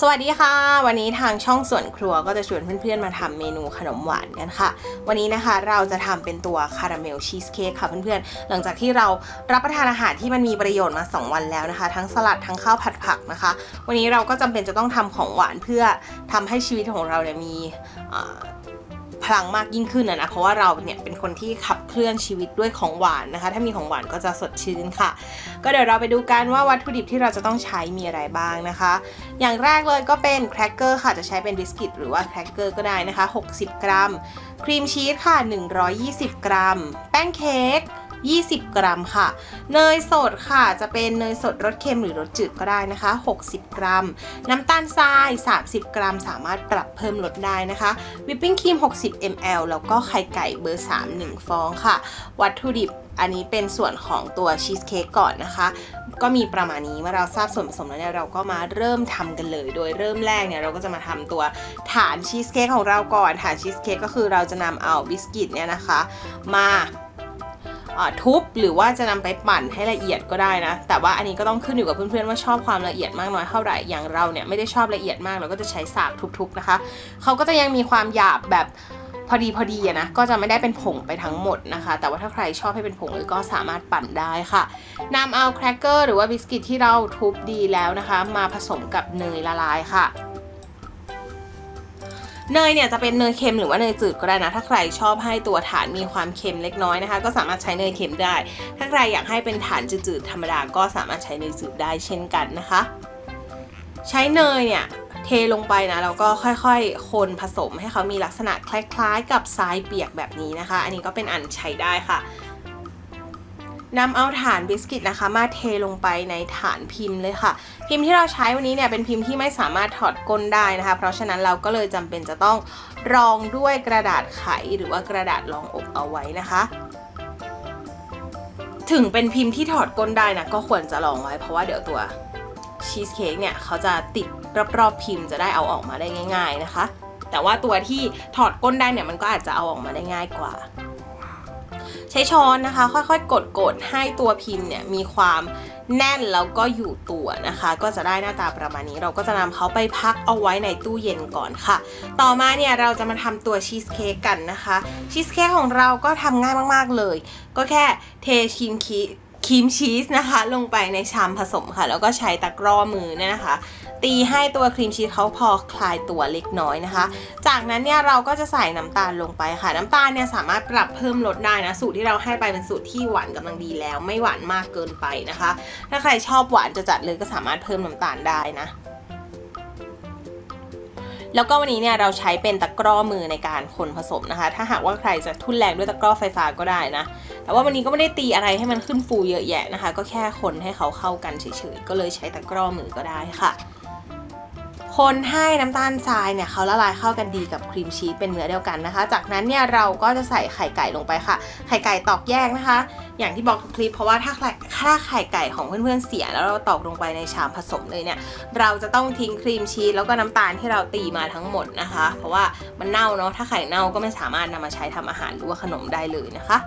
สวัสดีค่ะ วันนี้ทางช่องส่วนครัวก็จะชวนเพื่อนๆมาทำเมนูขนมหวานกันค่ะ วันนี้นะคะเราจะทำเป็นตัวคาราเมลชีสเค้กค่ะเพื่อนๆ หลังจากที่เรารับประทานอาหารที่มันมีประโยชน์มา 2 วันแล้วนะคะ ทั้งสลัดทั้งข้าวผัดผักนะคะ วันนี้เราก็จำเป็นจะต้องทำของหวานเพื่อทำให้ชีวิตของเราเนี่ยมี พลังมากยิ่งขึ้นนะนะเพราะว่าเราเนี่ยเป็นคนที่ขับเคลื่อนชีวิตด้วยของหวานนะคะ ถ้ามีของหวานก็จะสดชื่นค่ะ ก็เดี๋ยวเราไปดูกันว่าวัตถุดิบที่เราจะต้องใช้มีอะไรบ้างนะคะ อย่างแรกเลยก็เป็นแครกเกอร์ค่ะจะใช้เป็นบิสกิตหรือว่าแครกเกอร์ก็ได้นะคะ 60 กรัม ครีมชีสค่ะ 120 กรัม แป้งเค้ก 20 กรัมค่ะ เนยสดค่ะจะเป็นเนยสดรสเค็มหรือรสจืดก็ได้นะคะ 60 กรัม น้ำตาลทราย 30 กรัม สามารถปรับเพิ่มลดได้นะคะ วิปปิ้งครีม 60 ml แล้วก็ไข่ไก่เบอร์ 3 1 ฟองค่ะ วัตถุดิบอันนี้เป็นส่วนของตัวชีสเค้กก่อนนะคะ ก็มีประมาณนี้เมื่อเราทราบส่วนผสมแล้วเนี่ยเราก็มาเริ่มทำกันเลย โดยเริ่มแรกเนี่ยเราก็จะมาทำตัวฐานชีสเค้กของเราก่อน ฐานชีสเค้กก็คือเราจะนำเอาบิสกิตเนี่ยนะคะ มา ทุบหรือว่าจะนำไปปั่นให้ละเอียดก็ได้นะ แต่ว่าอันนี้ก็ต้องขึ้นอยู่กับเพื่อนๆว่าชอบความละเอียดมากน้อยเท่าไหร่อย่างเราเนี่ยไม่ได้ชอบละเอียดมากเราก็จะใช้สากทุบๆนะคะเขาก็จะยังมีความหยาบแบบพอดีพอดีนะก็จะไม่ได้เป็นผงไปทั้งหมดนะคะ แต่ว่าถ้าใครชอบให้เป็นผงเลยก็สามารถปั่นได้ค่ะนำเอาแครกเกอร์หรือว่าบิสกิตที่เราทุบดีแล้วนะคะ มาผสมกับเนยละลายค่ะ เนยเนี่ยจะเป็นเนยเค็มหรือว่าเนยจืดก็ได้นะ ถ้าใครชอบให้ตัวฐานมีความเค็มเล็กน้อยนะคะ ก็สามารถใช้เนยเค็มได้ ถ้าใครอยากให้เป็นฐานจืดๆธรรมดาก็สามารถใช้เนยจืดได้เช่นกันนะคะ ใช้เนยเนี่ยเทลงไปนะแล้วก็ค่อยๆ คนผสมให้เขามีลักษณะคล้ายๆ กับทรายเปียกแบบนี้นะคะ อันนี้ก็เป็นอันใช้ได้ค่ะ นำเอาฐานบิสกิตนะคะมาเทลงไปในฐานพิมพ์เลยค่ะ พิมพ์ที่เราใช้วันนี้เนี่ยเป็นพิมพ์ที่ไม่สามารถถอดก้นได้นะคะ เพราะฉะนั้นเราก็เลยจำเป็นจะต้องรองด้วยกระดาษไขหรือว่ากระดาษรองอบเอาไว้นะคะ ถึงเป็นพิมพ์ที่ถอดก้นได้นะก็ควรจะรองไว้ เพราะว่าเดี๋ยวตัวชีสเค้กเนี่ยเขาจะติดรอบๆพิมพ์จะได้เอาออกมาได้ง่าย ๆนะคะ แต่ว่าตัวที่ถอดก้นได้เนี่ยมันก็อาจจะเอาออกมาได้ง่ายกว่า ใช้ช้อนนะคะ ค่อยๆ กดๆ ให้ตัวพิมพ์เนี่ยมีความแน่นแล้วก็อยู่ตัวนะคะ ก็จะได้หน้าตาประมาณนี้ เราก็จะนำเขาไปพักเอาไว้ในตู้เย็นก่อนค่ะ ต่อมาเนี่ยเราจะมาทำตัวชีสเค้กกันนะคะชีสเค้กของเราก็ทำง่ายมากๆเลย ก็แค่เทครีมคีครีมชีสนะคะ ลงไปในชามผสมค่ะ แล้วก็ใช้ตะกร้อมือเนี่ยนะคะ ตีให้ตัวครีมชีสเขาพอคลายตัวเล็กน้อยนะคะ จากนั้นเนี่ยเราก็จะใส่น้ำตาลลงไปค่ะ น้ำตาลเนี่ยสามารถปรับเพิ่มลดได้นะ สูตรที่เราให้ไปเป็นสูตรที่หวานกำลังดีแล้ว ไม่หวานมากเกินไปนะคะ ถ้าใครชอบหวานจะจัดเลยก็สามารถเพิ่มน้ำตาลได้นะแล้วก็วันนี้เนี่ยเราใช้เป็นตะกร้อมือในการคนผสมนะคะ ถ้าหากว่าใครจะทุ่นแรงด้วยตะกร้อไฟฟ้าก็ได้นะ แต่ว่าวันนี้ก็ไม่ได้ตีอะไรให้มันขึ้นฟูเยอะแยะนะคะ ก็แค่คนให้เขาเข้ากันเฉยๆ ก็เลยใช้ตะกร้อมือก็ได้ค่ะ คนให้น้ำตาลทรายเนี่ยเขาละลายเข้ากันดีกับครีมชีสเป็นเนื้อเดียวกันนะคะ จากนั้นเนี่ยเราก็จะใส่ไข่ไก่ลงไปค่ะ ไข่ไก่ตอกแยกนะคะ อย่างที่บอกทุกคลิปเพราะว่าถ้าไข่ถ้าไข่ไก่ของเพื่อนๆเสีย แล้วเราตอกลงไปในชามผสมเลยเนี่ย เราจะต้องทิ้งครีมชีสแล้วก็น้ำตาลที่เราตีมาทั้งหมดนะคะ เพราะว่ามันเน่าเนาะถ้าไข่เน่าก็ไม่สามารถนำมาใช้ทำอาหารหรือว่าขนมได้เลยนะคะ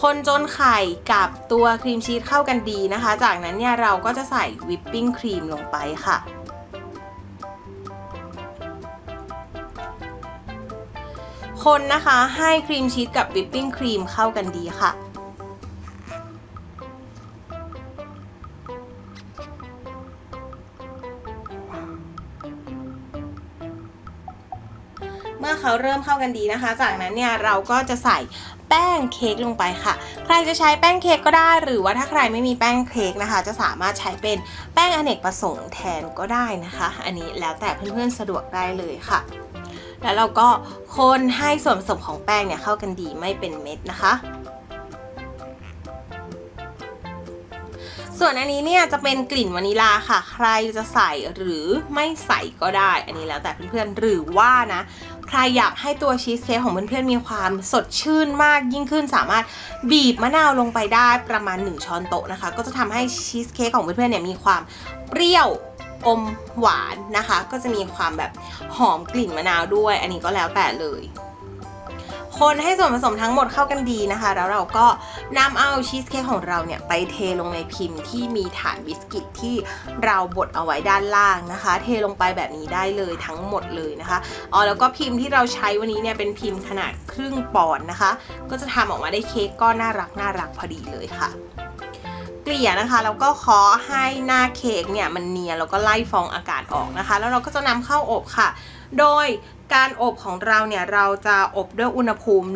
คนจนไข่กับตัวครีมชีสเข้ากันดีนะคะ จากนั้นเนี่ยเราก็จะใส่วิปปิ้งครีมลงไปค่ะ คนนะคะให้ครีมชีสกับวิปปิ้งครีมเข้ากันดีค่ะ เริ่มเข้ากันดีนะคะ จากนั้นเนี่ยเราก็จะใส่แป้งเค้กลงไปค่ะ ใครจะใช้แป้งเค้กก็ได้ หรือว่าถ้าใครไม่มีแป้งเค้กนะคะ จะสามารถใช้เป็นแป้งอเนกประสงค์แทนก็ได้นะคะ อันนี้แล้วแต่เพื่อนๆสะดวกได้เลยค่ะ แล้วเราก็คนให้ส่วนผสมของแป้งเนี่ยเข้ากันดีไม่เป็นเม็ดนะคะส่วนอันนี้เนี่ยจะเป็นกลิ่นวานิลาค่ะ ใครจะใส่หรือไม่ใส่ก็ได้ อันนี้แล้วแต่เพื่อนๆหรือว่านะ ใครอยากให้ตัวชีสเค้กของเพื่อนๆมีความสดชื่นมากยิ่งขึ้นสามารถบีบมะนาวลงไปได้ประมาณ 1 ช้อนโต๊ะนะคะ ก็จะทำให้ชีสเค้กของเพื่อนๆเนี่ยมีความเปรี้ยวอมหวานนะคะ ก็จะมีความแบบหอมกลิ่นมะนาวด้วย อันนี้ก็แล้วแต่เลย คนให้ส่วนผสมทั้งหมดเข้ากันดีนะคะ แล้วเราก็นำเอาชีสเค้กของเราเนี่ยไปเทลงในพิมพ์ที่มีฐานบิสกิตที่เราบดเอาไว้ด้านล่างนะคะ เทลงไปแบบนี้ได้เลยทั้งหมดเลยนะคะอ๋อแล้วก็พิมพ์ที่เราใช้วันนี้เนี่ยเป็นพิมพ์ขนาดครึ่งปอนด์นะคะ ก็จะทำออกมาได้เค้กก็น่ารักน่ารักพอดีเลยค่ะเกลี่ยนะคะแล้วก็เคาะให้หน้าเค้กเนี่ยมันเนียนแล้วก็ไล่ฟองอากาศออกนะคะ แล้วเราก็จะนำเข้าอบค่ะ โดยการอบของเราเนี่ยเราจะอบด้วยอุณหภูมิ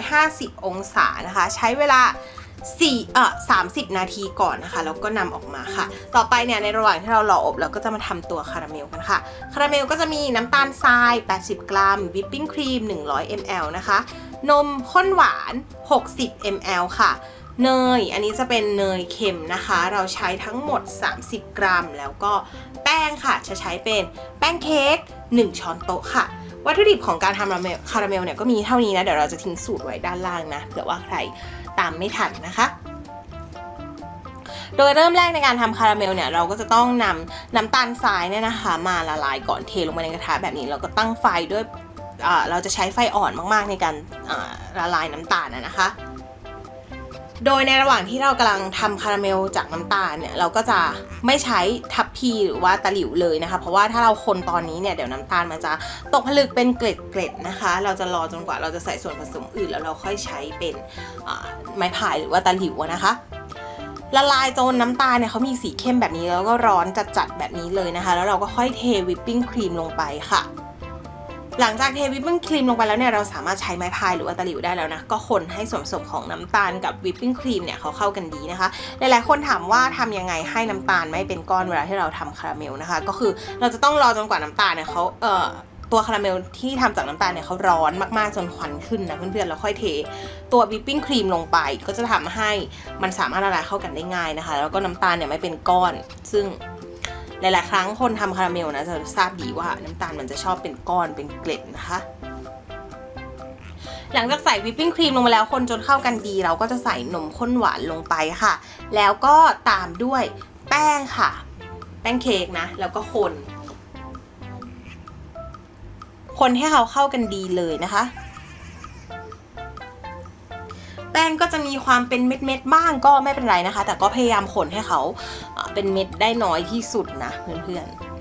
150 องศานะคะ ใช้เวลา4เอ่อ30 นาทีก่อนนะคะ แล้วก็นำออกมาค่ะ ต่อไปเนี่ยในระหว่างที่เรารออบเราก็จะมาทำตัวคาราเมลกันค่ะ คาราเมลก็จะมีน้ำตาลทราย 80 กรัม วิปปิ้งครีม 100 ml นะคะ นมข้นหวาน 60 ml ค่ะ เนย อันนี้จะเป็นเนยเค็มนะคะ เราใช้ทั้งหมด 30 กรัม แล้วก็แป้งค่ะ จะใช้เป็นแป้งเค้ก1 ช้อนโต๊ะค่ะ วัตถุดิบของการทำคาราเมลคาราเมลเนี่ยก็มีเท่านี้นะ เดี๋ยวเราจะทิ้งสูตรไว้ด้านล่างนะ เผื่อว่าใครตามไม่ทันนะคะโดยเริ่มแรกในการทำคาราเมลเนี่ยเราก็จะต้องนำน้ำตาลทรายเนี่ยนะคะ มาละลายก่อนเทลงไปในกระทะแบบนี้เราก็ตั้งไฟด้วยเราจะใช้ไฟอ่อนมากๆในการละลายน้ำตาลนะคะ โดยในระหว่างที่เรากำลังทำคาราเมลจากน้ำตาลเนี่ยเราก็จะไม่ใช้ทัพพีหรือว่าตะหลิวเลยนะคะ เพราะว่าถ้าเราคนตอนนี้เนี่ยเดี๋ยวน้ำตาลมันจะตกผลึกเป็นเกล็ดๆนะคะ เราจะรอจนกว่าเราจะใส่ส่วนผสมอื่น แล้วเราค่อยใช้เป็นไม้พายหรือว่าตะหลิวนะคะละลายจนน้ำตาลเนี่ยเขามีสีเข้มแบบนี้แล้วก็ร้อนจัดๆแบบนี้เลยนะคะ แล้วเราก็ค่อยเทวิปปิ้งครีมลงไปค่ะ หลังจากเทวิปปิ้งครีมลงไปแล้วเนี่ยเราสามารถใช้ไม้พายหรือว่าตะหลิวได้แล้วนะ ก็คนให้ส่วนผสมของน้ำตาลกับวิปปิ้งครีมเนี่ยเขาเข้ากันดีนะคะ หลายๆ คนถามว่าทำยังไงให้น้ำตาลไม่เป็นก้อนเวลาที่เราทำคาราเมลนะคะ ก็คือเราจะต้องรอจนกว่าน้ำตาลเนี่ยเขาเอ่อตัวคาราเมลที่ทำจากน้ำตาลเนี่ยเขาร้อนมากๆจนควันขึ้นนะเพื่อนๆแล้วค่อยเท ตัววิปปิ้งครีมลงไป ก็จะทำให้มันสามารถละลายเข้ากันได้ง่ายนะคะ แล้วก็น้ำตาลเนี่ยไม่เป็นก้อน ซึ่ง หลาย ๆ ครั้งคนทำคาราเมลนะจะทราบดีว่าน้ำตาลมันจะชอบเป็นก้อนเป็นเกล็ดนะคะหลังจากใส่วิปปิ้งครีมลงไปแล้วคนจนเข้ากันดี เราก็จะใส่นมข้นหวานลงไปค่ะ แล้วก็ตามด้วยแป้งค่ะ แป้งเค้กนะ แล้วก็คน คนให้เขาเข้ากันดีเลยนะคะ แป้งก็จะมีความเป็นเม็ดๆบ้างก็ไม่เป็นไรนะคะ แต่ก็พยายามคนให้เขาเเป็นเม็ดได้น้อยที่สุดนะเพื่อนๆ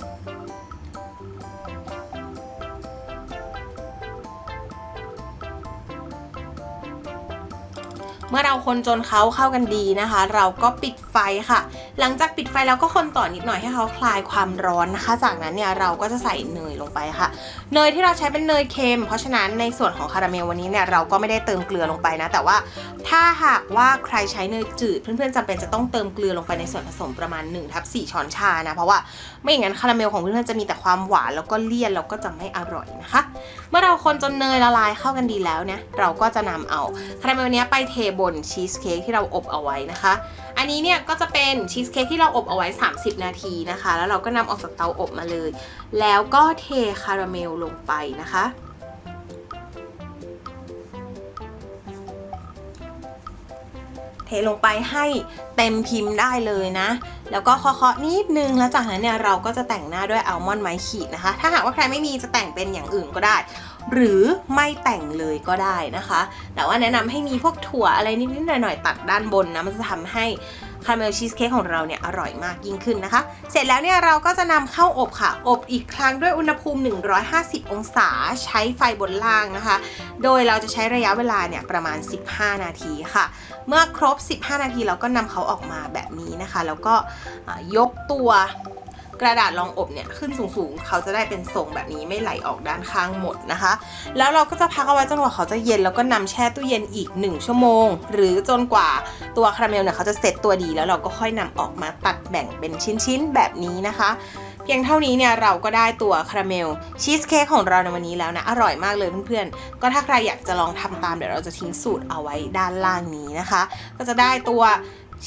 เมื่อเราคนจนเขาเข้ากันดีนะคะ เราก็ปิดไฟค่ะหลังจากปิดไฟแล้วก็คนต่อนิดหน่อยให้เขาคลายความร้อนนะคะ จากนั้นเนี่ยเราก็จะใส่เนยลงไปค่ะ เนยที่เราใช้เป็นเนยเค็ม เพราะฉะนั้นในส่วนของคาราเมลวันนี้เนี่ยเราก็ไม่ได้เติมเกลือลงไปนะ แต่ว่าถ้าหากว่าใครใช้เนยจืด เพื่อนๆจำเป็นจะต้องเติมเกลือลงไปในส่วนผสมประมาณ1ทับ4ช้อนชานะ เพราะว่าไม่อย่างนั้นคาราเมลของเพื่อนๆจะมีแต่ความหวานแล้วก็เลี่ยนแล้วก็จะไม่อร่อยนะคะ เมื่อเราคนจนเนยละลายเข้ากันดีแล้วเนี่ยเราก็จะนำเอาคาราเมลนี้ไปเทบนชีสเค้กที่เราอบเอาไว้นะคะ อันนี้เนี่ยก็จะเป็นชีสเค้กที่เราอบเอาไว้ 30 นาทีนะคะ แล้วเราก็นำออกจากเตาอบมาเลย แล้วก็เทคาราเมลลงไปนะคะ เทลงไปให้เต็มพิมพ์ได้เลยนะ แล้วก็เคาะๆนิดนึง แล้วจากนั้นเนี่ยเราก็จะแต่งหน้าด้วยอัลมอนด์ไม้ขีดนะคะ ถ้าหากว่าใครไม่มีจะแต่งเป็นอย่างอื่นก็ได้ หรือไม่แต่งเลยก็ได้นะคะ แต่ว่าแนะนำให้มีพวกถั่วอะไรนิดๆหน่อยๆตัดด้านบนนะมันจะทำให้คาราเมลชีสเค้กของเราเนี่ยอร่อยมากยิ่งขึ้นนะคะ เสร็จแล้วเนี่ยเราก็จะนำเข้าอบค่ะ อบอีกครั้งด้วยอุณหภูมิ 150 องศาใช้ไฟบนล่างนะคะ โดยเราจะใช้ระยะเวลาเนี่ยประมาณ 15 นาทีค่ะ เมื่อครบ 15 นาทีเราก็นำเขาออกมาแบบนี้นะคะ แล้วก็ยกตัว กระดาษรองอบเนี่ยขึ้นสูงๆ เขาจะได้เป็นทรงแบบนี้ไม่ไหลออกด้านข้างหมดนะคะ แล้วเราก็จะพักเอาไว้จนกว่าเขาจะเย็นแล้วก็นำแช่ตู้เย็นอีก 1 ชั่วโมง หรือจนกว่าตัวคาราเมลเนี่ยเขาจะเซ็ตตัวดีแล้วเราก็ค่อยนำออกมาตัดแบ่งเป็นชิ้นๆ แบบนี้นะคะเพียงเท่านี้เนี่ยเราก็ได้ตัวคาราเมลชีสเค้กของเราในวันนี้แล้วนะ อร่อยมากเลยเพื่อนๆ ก็ถ้าใครอยากจะลองทำตามเดี๋ยวเราจะทิ้งสูตรเอาไว้ด้านล่างนี้นะคะ ก็จะได้ตัว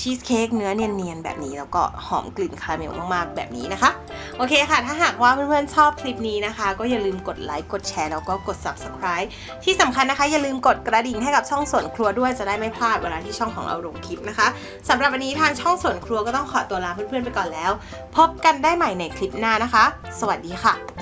ชีสเค้กเนื้อเนียนๆแบบนี้แล้วก็หอมกลิ่นคาราเมลมากๆแบบนี้นะคะ โอเคค่ะ ถ้าหากว่าเพื่อนๆชอบคลิปนี้นะคะ ก็อย่าลืมกดไลค์กดแชร์แล้วก็กด subscribe ที่สำคัญนะคะ อย่าลืมกดกระดิ่งให้กับช่องสวนครัวด้วยจะได้ไม่พลาดเวลาที่ช่องของเราลงคลิปนะคะสำหรับวันนี้ทางช่องสวนครัวก็ต้องขอตัวลาเพื่อนๆไปก่อนแล้ว พบกันได้ใหม่ในคลิปหน้านะคะ สวัสดีค่ะ